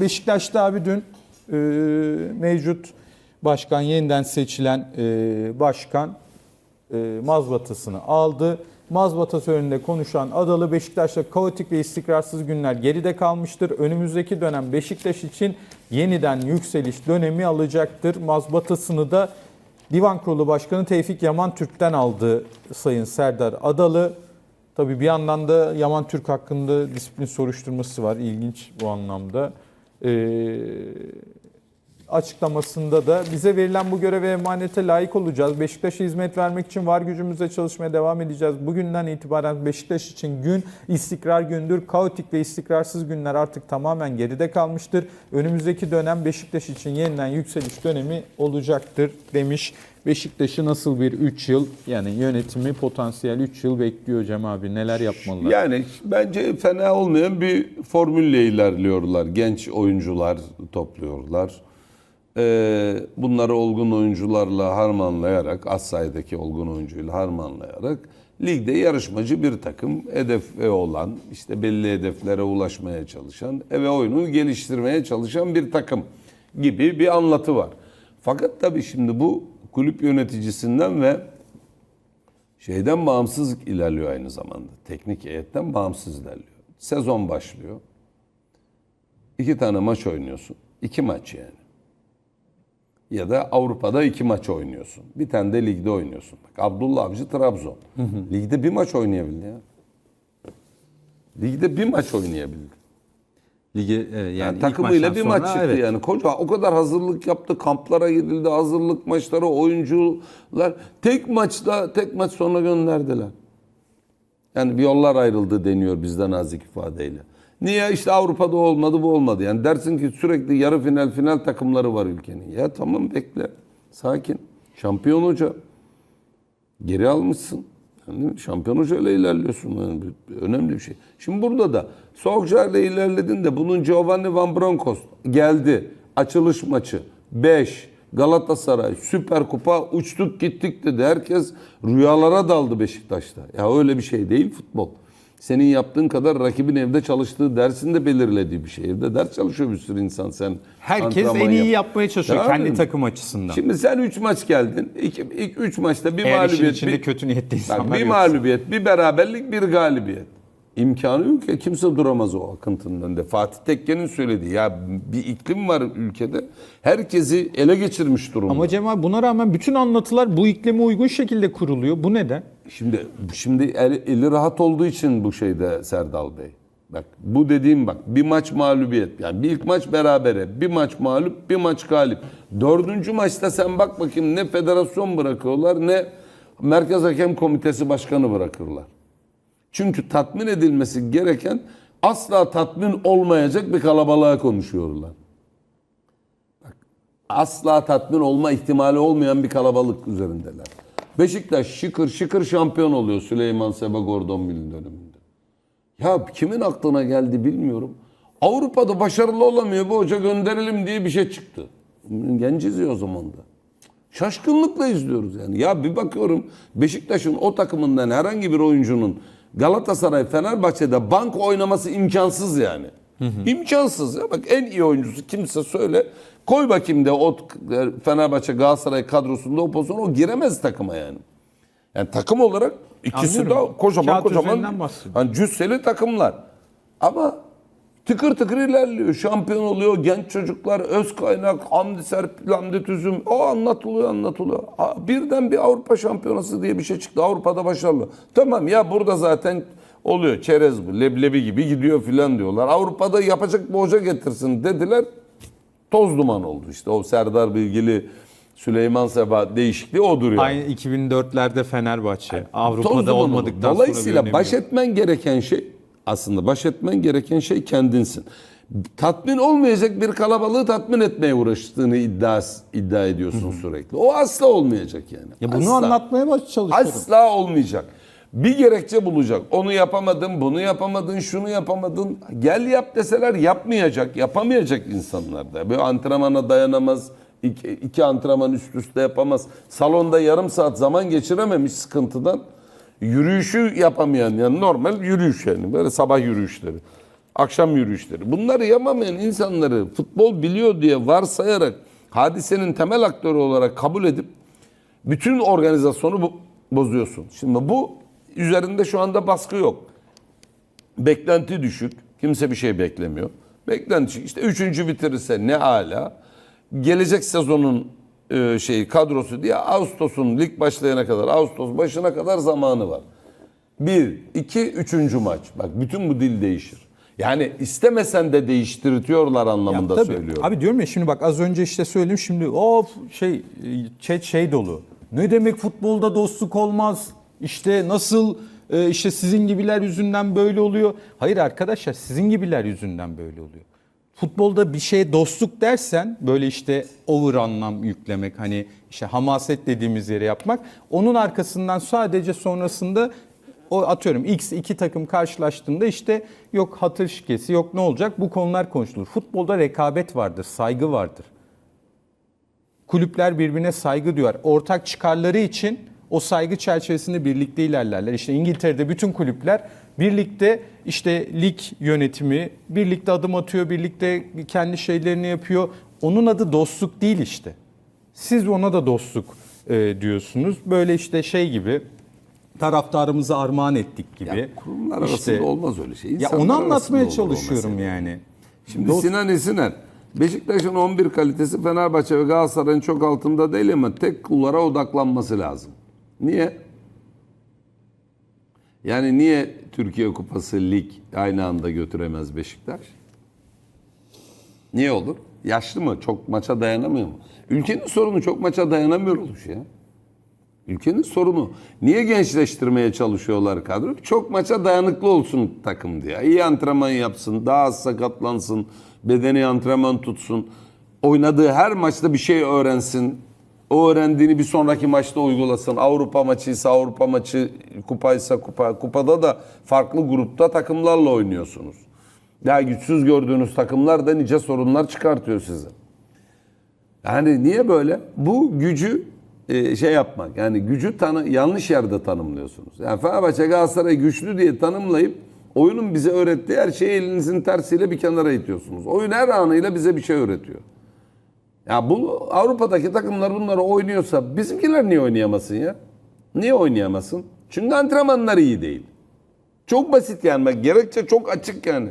Beşiktaş'ta abi dün e, mevcut başkan yeniden seçilen e, başkan e, mazbatasını aldı. Mazbatası önünde konuşan Adalı Beşiktaş'ta kaotik ve istikrarsız günler geride kalmıştır. Önümüzdeki dönem Beşiktaş için yeniden yükseliş dönemi alacaktır. Mazbatasını da Divan Kurulu Başkanı Tevfik Yaman Türk'ten aldı Sayın Serdar Adalı. Tabii bir yandan da Yaman Türk hakkında disiplin soruşturması var. İlginç bu anlamda. Ee, açıklamasında da bize verilen bu göreve emanete layık olacağız. Beşiktaş'a hizmet vermek için var gücümüzle çalışmaya devam edeceğiz. Bugünden itibaren Beşiktaş için gün istikrar gündür. Kaotik ve istikrarsız günler artık tamamen geride kalmıştır. Önümüzdeki dönem Beşiktaş için yeniden yükseliş dönemi olacaktır demiş. Beşiktaş'ı nasıl bir 3 yıl yani yönetimi potansiyel 3 yıl bekliyor Cem abi neler yapmalılar? Yani bence fena olmayan bir formülle ilerliyorlar. Genç oyuncular topluyorlar. Ee, bunları olgun oyuncularla harmanlayarak, az sayıdaki olgun oyuncuyla harmanlayarak ligde yarışmacı bir takım hedefi olan, işte belli hedeflere ulaşmaya çalışan, eve oyunu geliştirmeye çalışan bir takım gibi bir anlatı var. Fakat tabii şimdi bu kulüp yöneticisinden ve şeyden bağımsız ilerliyor aynı zamanda. Teknik heyetten bağımsız ilerliyor. Sezon başlıyor. İki tane maç oynuyorsun. İki maç yani. Ya da Avrupa'da iki maç oynuyorsun. Bir tane de ligde oynuyorsun. Bak Abdullah Avcı Trabzon. Ligde bir maç oynayabildi ya. Ligde bir maç oynayabildi. Lige e, yani, Yani takımıyla bir maç sonra, çıktı evet. yani. Koca o kadar hazırlık yaptı, kamplara gidildi, hazırlık maçları, oyuncular tek maçta tek maç sonra gönderdiler. Yani bir yollar ayrıldı deniyor bizden nazik ifadeyle. Niye işte Avrupa'da olmadı bu olmadı. Yani dersin ki sürekli yarı final final takımları var ülkenin. Ya tamam bekle. Sakin. Şampiyon hoca. Geri almışsın. Yani? Şampiyon hoca ile ilerliyorsun. Yani önemli bir şey. Şimdi burada da Solskjaer ile ilerledin de bunun Giovanni Van Bronckhorst geldi. Açılış maçı 5 Galatasaray Süper Kupa uçtuk gittik dedi. Herkes rüyalara daldı Beşiktaş'ta. Ya öyle bir şey değil futbol. Senin yaptığın kadar rakibin evde çalıştığı dersinde belirlediği bir şey. Evde ders çalışıyor bir sürü insan sen. Herkes en iyi yap- yapmaya çalışıyor Tabii. kendi takım açısından. Şimdi sen 3 maç geldin. İki, ilk 3 maçta bir Eğer işin mağlubiyet, içinde bir, kötü niyetli Bak, insanlar bir yoksa. mağlubiyet, bir beraberlik, bir galibiyet. İmkanı yok ya kimse duramaz o akıntının önünde. Fatih Tekke'nin söylediği ya bir iklim var ülkede. Herkesi ele geçirmiş durumda. Ama Cemal buna rağmen bütün anlatılar bu iklime uygun şekilde kuruluyor. Bu neden? Şimdi şimdi el- eli rahat olduğu için bu şeyde Serdal Bey. Bak bu dediğim bak bir maç mağlubiyet. Yani bir ilk maç berabere, bir maç mağlup, bir maç galip. Dördüncü maçta sen bak bakayım ne federasyon bırakıyorlar ne Merkez Hakem Komitesi Başkanı bırakırlar. Çünkü tatmin edilmesi gereken asla tatmin olmayacak bir kalabalığa konuşuyorlar. Bak, asla tatmin olma ihtimali olmayan bir kalabalık üzerindeler. Beşiktaş şıkır şıkır şampiyon oluyor Süleyman Seba Gordon Mill döneminde. Ya kimin aklına geldi bilmiyorum. Avrupa'da başarılı olamıyor bu hoca gönderelim diye bir şey çıktı. Genciz ya o zaman da. Şaşkınlıkla izliyoruz yani. Ya bir bakıyorum Beşiktaş'ın o takımından herhangi bir oyuncunun Galatasaray, Fenerbahçe'de bank oynaması imkansız yani. İmkansız ya. Bak en iyi oyuncusu kimse söyle. Koy bakayım de o Fenerbahçe, Galatasaray kadrosunda o pozisyona o giremez takıma yani. Yani takım olarak ikisi Anlıyorum. de kocaman Kağıt kocaman hani cüsseli takımlar. Ama tıkır tıkır ilerliyor. Şampiyon oluyor. Genç çocuklar, öz kaynak, Hamdi Serpil, Hamdi Tüzüm. O anlatılıyor, anlatılıyor. Aa, Birden bir Avrupa şampiyonası diye bir şey çıktı. Avrupa'da başarılı. Tamam ya burada zaten oluyor. Çerez bu, leblebi gibi gidiyor filan diyorlar. Avrupa'da yapacak bir hoca getirsin dediler. Toz duman oldu işte. O Serdar Bilgili, Süleyman Seba değişikliği odur yani. Aynı 2004'lerde Fenerbahçe. Toz Avrupa'da olmadıktan olur. Dolayısıyla sonra baş etmen gereken şey aslında baş etmen gereken şey kendinsin. Tatmin olmayacak bir kalabalığı tatmin etmeye uğraştığını iddia iddia ediyorsun sürekli. O asla olmayacak yani. Ya bunu asla. anlatmaya baş çalışıyorum. Asla olmayacak. Bir gerekçe bulacak. Onu yapamadın, bunu yapamadın, şunu yapamadın. Gel yap deseler yapmayacak, yapamayacak insanlar da. Böyle antrenmana dayanamaz. İki, iki antrenman üst üste yapamaz. Salonda yarım saat zaman geçirememiş sıkıntıdan. Yürüyüşü yapamayan yani normal yürüyüş yani böyle sabah yürüyüşleri. Akşam yürüyüşleri. Bunları yapamayan insanları futbol biliyor diye varsayarak hadisenin temel aktörü olarak kabul edip bütün organizasyonu bozuyorsun. Şimdi bu üzerinde şu anda baskı yok. Beklenti düşük. Kimse bir şey beklemiyor. Beklenti düşük. İşte üçüncü bitirirse ne ala. Gelecek sezonun e, şey kadrosu diye Ağustos'un lig başlayana kadar, Ağustos başına kadar zamanı var. Bir, iki, üçüncü maç. Bak bütün bu dil değişir. Yani istemesen de değiştirtiyorlar anlamında Ya tabii. söylüyorum. Abi diyorum ya şimdi bak az önce işte söyledim şimdi of şey chat şey dolu. Ne demek futbolda dostluk olmaz? İşte nasıl e, işte sizin gibiler yüzünden böyle oluyor. Hayır arkadaşlar sizin gibiler yüzünden böyle oluyor. Futbolda bir şeye dostluk dersen böyle işte over anlam yüklemek hani işte hamaset dediğimiz yere yapmak onun arkasından sadece sonrasında o atıyorum X iki takım karşılaştığında işte yok hatır şikesi yok ne olacak bu konular konuşulur. Futbolda rekabet vardır, saygı vardır. Kulüpler birbirine saygı duyar. Ortak çıkarları için o saygı çerçevesinde birlikte ilerlerler. İşte İngiltere'de bütün kulüpler birlikte işte lig yönetimi birlikte adım atıyor, birlikte kendi şeylerini yapıyor. Onun adı dostluk değil işte. Siz ona da dostluk e, diyorsunuz. Böyle işte şey gibi taraftarımızı armağan ettik gibi. Ya kurumlar İşte- arasında olmaz öyle şey. Ya İnsanlar onu arasında anlatmaya çalışıyorum yani. Şimdi Sinan Esiner, Beşiktaş'ın 11 kalitesi Fenerbahçe ve Galatasaray'ın çok altında değil ama tek kullara odaklanması lazım. Niye? Yani niye Türkiye Kupası lig aynı anda götüremez Beşiktaş? Niye olur? Yaşlı mı? Çok maça dayanamıyor mu? Ülkenin sorunu çok maça dayanamıyor oluş ya. Ülkenin sorunu. Niye gençleştirmeye çalışıyorlar kadro? Çok maça dayanıklı olsun takım diye. İyi antrenman yapsın, daha az sakatlansın, bedeni antrenman tutsun. Oynadığı her maçta bir şey öğrensin. O öğrendiğini bir sonraki maçta uygulasın. Avrupa maçıysa Avrupa maçı, kupaysa kupa. Kupada da farklı grupta takımlarla oynuyorsunuz. Daha güçsüz gördüğünüz takımlar da nice sorunlar çıkartıyor size. Yani niye böyle? Bu gücü e, şey yapmak. Yani gücü tanı yanlış yerde tanımlıyorsunuz. Yani Fenerbahçe Galatasaray güçlü diye tanımlayıp oyunun bize öğrettiği her şeyi elinizin tersiyle bir kenara itiyorsunuz. Oyun her anıyla bize bir şey öğretiyor. Ya bu Avrupa'daki takımlar bunları oynuyorsa bizimkiler niye oynayamasın ya? Niye oynayamasın? Çünkü antrenmanları iyi değil. Çok basit yani bak gerekçe çok açık yani.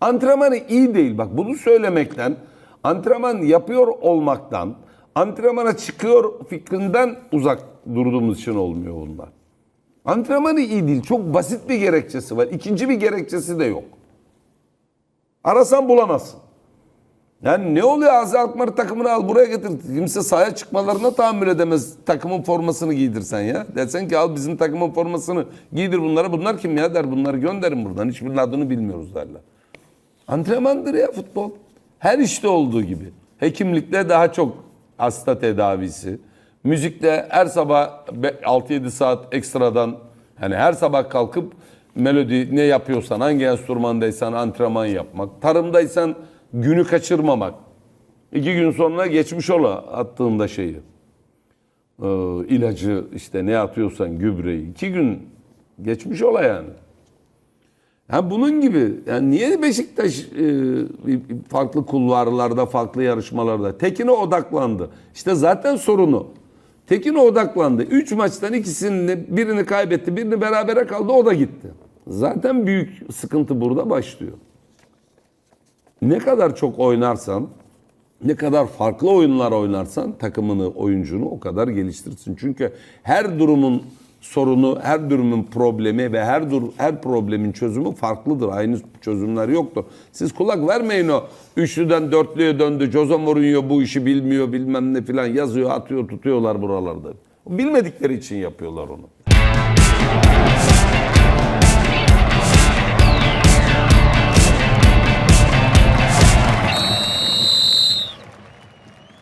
Antrenmanı iyi değil bak bunu söylemekten, antrenman yapıyor olmaktan, antrenmana çıkıyor fikrinden uzak durduğumuz için olmuyor bunlar. Antrenmanı iyi değil. Çok basit bir gerekçesi var. İkinci bir gerekçesi de yok. Arasan bulamazsın. Yani ne oluyor Azi Alkmaar takımını al buraya getir. Kimse sahaya çıkmalarına tahammül edemez takımın formasını giydirsen ya. Desen ki al bizim takımın formasını giydir bunlara. Bunlar kim ya der bunları gönderin buradan. Hiçbirinin adını bilmiyoruz derler. Antrenmandır ya futbol. Her işte olduğu gibi. Hekimlikte daha çok hasta tedavisi. Müzikte her sabah be- 6-7 saat ekstradan hani her sabah kalkıp melodi ne yapıyorsan hangi enstrümandaysan antrenman yapmak. Tarımdaysan günü kaçırmamak. İki gün sonra geçmiş ola attığında şeyi. Ee, ilacı işte ne atıyorsan gübreyi. iki gün geçmiş ola yani. Ha bunun gibi yani niye Beşiktaş e, farklı kulvarlarda, farklı yarışmalarda Tekin'e odaklandı. İşte zaten sorunu. Tekin'e odaklandı. Üç maçtan ikisini birini kaybetti, birini berabere kaldı, o da gitti. Zaten büyük sıkıntı burada başlıyor. Ne kadar çok oynarsan, ne kadar farklı oyunlar oynarsan takımını, oyuncunu o kadar geliştirsin. Çünkü her durumun sorunu, her durumun problemi ve her dur her problemin çözümü farklıdır. Aynı çözümler yoktur. Siz kulak vermeyin o üçlüden dörtlüye döndü. Jose Mourinho bu işi bilmiyor bilmem ne filan yazıyor, atıyor, tutuyorlar buralarda. Bilmedikleri için yapıyorlar onu.